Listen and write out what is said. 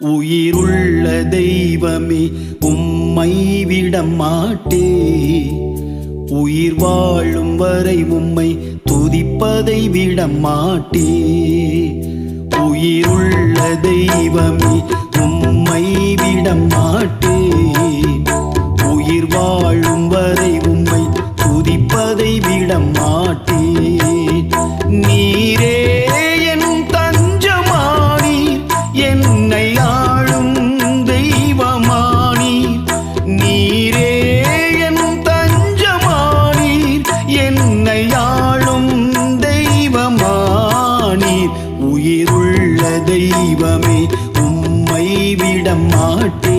உயிருள்ள தெய்வமே உம்மை விட மாட்டே உயிர் வாழும் வரை உம்மை துதிப்பதை விட மாட்டே உயிருள்ள தெய்வமே உம்மை விட மாட்டே உயிர் வாழும் வரை உம்மை துதிப்பதை விட மாட்டே நீரே என் தஞ்சமானீர். என்னை ஆளும் தெய்வமானீர். உயிருள்ள தெய்வமே உம்மை விட மாட்டேன்